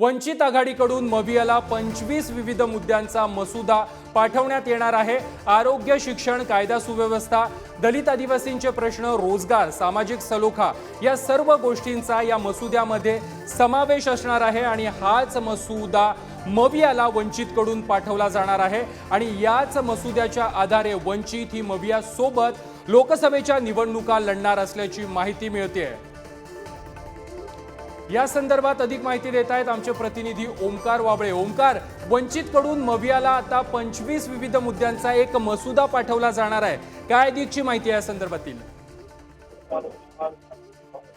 वंचित आघाडीकडून मवियाला पंचवीस विविध मुद्द्यांचा मसुदा पाठवण्यात येणार आहे. आरोग्य शिक्षण कायदा सुव्यवस्था दलित आदिवासींचे प्रश्न रोजगार सामाजिक सलोखा या सर्व गोष्टींचा या मसुद्यामध्ये समावेश असणार आहे आणि हाच मसुदा मवियाला वंचितकडून पाठवला जाणार आहे. आणि याच मसुद्याच्या आधारे वंचित ही मवियासोबत लोकसभेच्या निवडणुका लढणार असल्याची माहिती मिळते या संदर्भात अधिक माहिती देत आहेत आमचे प्रतिनिधी ओमकार वाबळे. ओमकार वंचितकडून मवियाला आता पंचवीस विविध मुद्द्यांचा एक मसुदा पाठवला जाणार आहे. काय अधिकची माहिती आहे या संदर्भातील?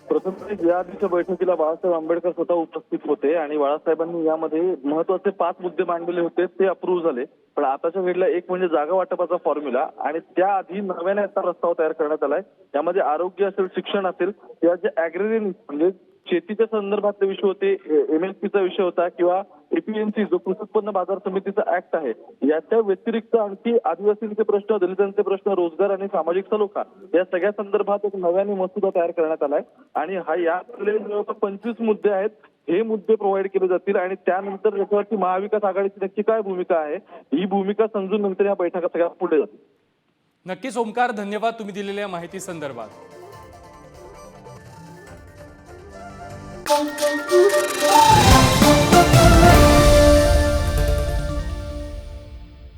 प्रथम या आधीच्या बैठकीला बाळासाहेब आंबेडकर स्वतः उपस्थित होते आणि बाळासाहेबांनी यामध्ये महत्त्वाचे पाच मुद्दे मांडलेले होते ते अप्रूव्ह झाले. पण आताच्या घडीला एक म्हणजे जागा वाटपाचा फॉर्म्युला आणि त्याआधी नव्याने आता प्रस्ताव तयार करण्यात आलाय. यामध्ये आरोग्य असेल शिक्षण असेल या जे अॅग्रेरियन म्हणजे शेतीच्या संदर्भातले विषय होते एमएसपीचा विषय होता किंवा एपीएमसी जो कृषी उत्पन्न बाजार समितीचा ऍक्ट आहे याच्या व्यतिरिक्त आणखी आदिवासींचे प्रश्न दलितांचे प्रश्न रोजगार आणि सामाजिक सलोखा या सगळ्या संदर्भात एक नव्याने मसुदा तयार करण्यात आलाय. आणि हा यातले जवळपास पंचवीस मुद्दे आहेत हे मुद्दे प्रोव्हाइड केले जातील आणि त्यानंतर याच्यावरती महाविकास आघाडीची नक्की काय भूमिका आहे ही भूमिका समजून नंतर या बैठका सगळ्या पुढे जातील. नक्कीच ओमकार धन्यवाद तुम्ही दिलेल्या माहिती संदर्भात. Thank you.